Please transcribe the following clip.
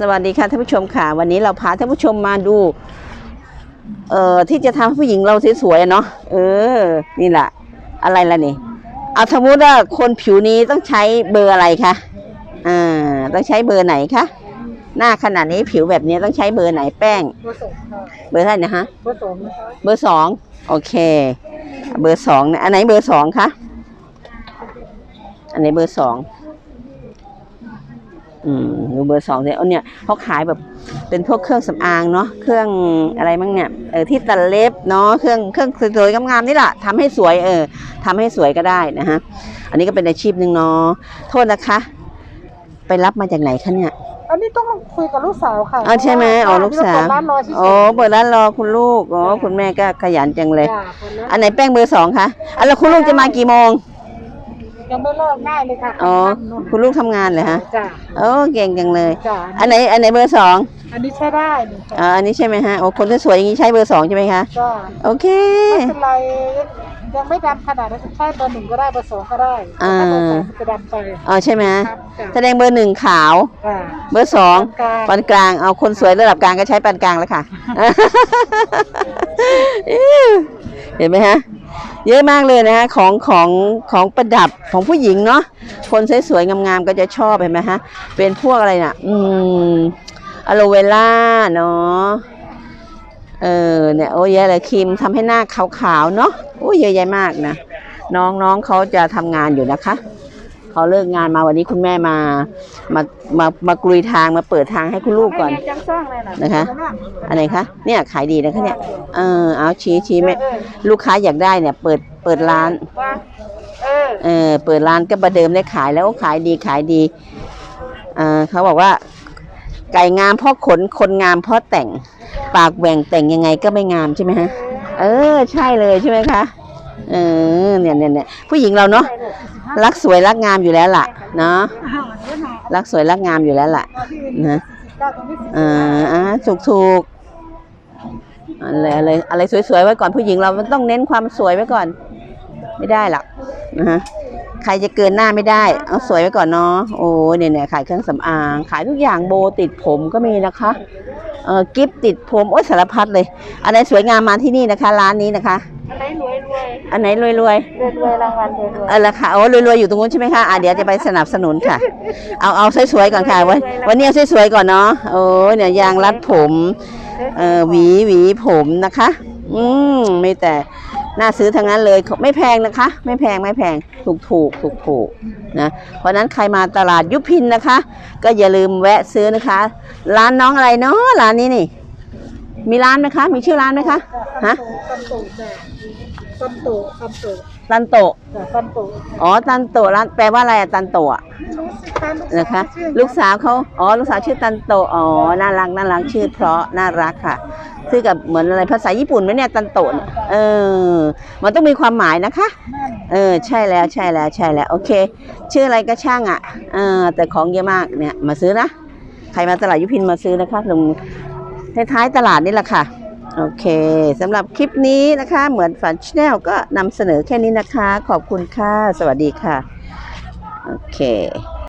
สวัสดีค่ะท่านผู้ชมค่ะ วันนี้เราพาท่านผู้ชมมาดู เอ่อที่จะทำให้ผู้หญิงเราสวยๆอะเนาะเออ นี่แหละอะไรล่ะนี่เอาสมมติว่าคนผิวนี้ต้องใช้เบอร์อะไรคะอ่าต้องใช้เบอร์ไหนคะหน้าขนาดนี้ผิวแบบนี้ต้องใช้เบอร์ไหนแป้ง เบอร์สองค่ะเบอร์เท่าไหร่นะฮะเบอร์สองนะคะเบอร์สองโอเค เบอร์สองเนี่ยอันไหนเบอร์สองคะอันไหนเบอร์สอง อืมดูเบอร์สองเนี่ยเอาเนี่ยเขาขายแบบเป็นพวกเครื่องสำอางเนาะเครื่องอะไรบ้างเนี่ยเออที่ตัดเล็บเนาะเครื่องเครื่องสวยๆงามๆนี่แหละทำให้สวยเออทำให้สวยก็ได้นะฮะอันนี้ก็เป็นอาชีพหนึ่งเนาะโทษนะคะ ไปรับมาจากไหนคะเนี่ยอันนี้ต้องคุยกับลูกสาวค่ะอ๋อใช่ไหมอ๋อลูกสาวเปิดร้านรอเฉยๆโอ้เปิดร้านรอคุณลูกอ๋อคุณแม่ก็ขยันจังเลยจ้ะเปิดร้านอันไหนแป้งเบอร์สองคะอันแล้วคุณลูกจะมากี่โมง ยังไม่เลิกง่ายเลยค่ะอ๋อทำนู่นคุณลูกทำงานเหรอฮะจ้ะโอ้เก่งจังเลย จ้ะอันไหนอันไหนเบอร์สองอันนี้ใช้ได้นี่จ้ะอ๋ออันนี้ใช่ไหมฮะโอ้คนสวยๆอย่างนี้ใช้เบอร์สองใช่ไหมคะจ้ะโอเค ไม่เป็นไรยังไม่ดำขนาดนั้นใช้เบอร์หนึ่งก็ได้เบอร์สองก็ได้อ่า ถ้าเบอร์สองมันจะดำไปอ๋อใช่ไหมฮะครับจ้ะแสดงเบอร์หนึ่งขาว จ้ะเบอร์สองกลางปานกลางเอาคนสวยระดับกลางก็ใช้ปานกลางแล้วค่ะ เห็นไหมฮะ เยอะมากเลยนะฮะของของของประดับของผู้หญิงเนาะคนสวยๆงามๆก็จะชอบเห็นไหมฮะเป็นพวกอะไรน่ะ อืมอะโลเวล่าเนาะเออเนี่ยโอ้ยยเลยครีมทำให้หน้าขาวๆเนาะโอ้ยเยอะแยะมากนะน้องๆเขาจะทำงานอยู่นะคะ เขาเลิกงานมาวันนี้คุณแม่มา มามามากลุยทางมาเปิดทางให้คุณลูกก่อนนะคะ อันไหนคะเนี่ยขายดีนะคะเนี่ยเออเอาชี้ชี้เอไม่ลูกค้าอยากได้เนี่ย เปิดเปิดร้านเออเออเปิดร้านก็ประเดิมได้ขายแล้วขายดีขายดีเออเขาบอกว่า ไก่งามเพราะขนคนงามเพราะแต่ง ปากแหว่งแต่งยังไงก็ไม่งามใช่ไหมฮะเออ ใช่เลยใช่ไหมคะ เออเนี่ยเนี่ยเนี่ยผู้หญิงเราเนาะรักสวยรักงามอยู่แล้วล่ะ เนาะรักสวยรักงามอยู่แล้วล่ะนะเอออ่าถูกถูกอะไรอะไรอะไรสวยๆไว้ก่อนผู้หญิงเรามันต้องเน้นความสวยไว้ก่อน ไม่ได้หรอกนะฮะใครจะเกินหน้าไม่ได้ เอาสวยไว้ก่อนเนาะโอ้เนี่ยเนี่ยขายเครื่องสำอาง ขายทุกอย่างโบติดผมก็มีนะคะเออกิฟติดผมโอ้ยสารพัดเลยอันไหนสวยงามมาที่นี่นะคะ ร้านนี้นะคะอะไรรวยรวย อันไหนรวยๆรวยรวยรางวัลรวยรวยเออราคาโอ้รวยๆอยู่ตรงนู้นใช่ไหมคะอะเดี๋ยวจะไปสนับสนุนค่ะ เอาเอาสวยๆก่อนค่ะวันวันนี้เอาสวยๆก่อนเนาะโอ้เนี่ยยางรัดผมเออหวีหวีผมนะคะ อืมไม่แต่น่าซื้อทั้งนั้นเลยไม่แพงนะคะ ไม่แพงไม่แพงถูกถูกถูกถูกนะเพราะฉะนั้นใครมาตลาดยุพินนะคะ ก็อย่าลืมแวะซื้อนะคะ ร้านน้องอะไรเนาะร้านนี้นี่ มีร้านไหมคะ มีชื่อร้านไหมคะฮะ ตันโตจ้ะตันโตตันโตตันโตะจ้ะตันโตอ๋อตันโตะร้านแปลว่าอะไรอะตันโตะอะนะคะลูกสาวเขาอ๋อลูกสาวชื่อตันโตะอ๋อน่ารักน่ารักชื่อเพราะน่ารักค่ะชื่อกับเหมือนอะไรภาษาญี่ปุ่นไหมเนี่ยตันโตะเนี่ยเออ มันต้องมีความหมายนะคะเออใช่แล้วใช่แล้วใช่แล้วโอเค ชื่ออะไรก็ช่างอะเออแต่ของเยอะมากเนี่ยมาซื้อนะ ใครมาตลาดยุพินมาซื้อนะคะลงท้ายๆตลาดนี่แหละค่ะ โอเคสำหรับคลิปนี้นะคะ เหมือนฝันชแนลก็นำเสนอแค่นี้นะคะ ขอบคุณค่ะ สวัสดีค่ะ โอเค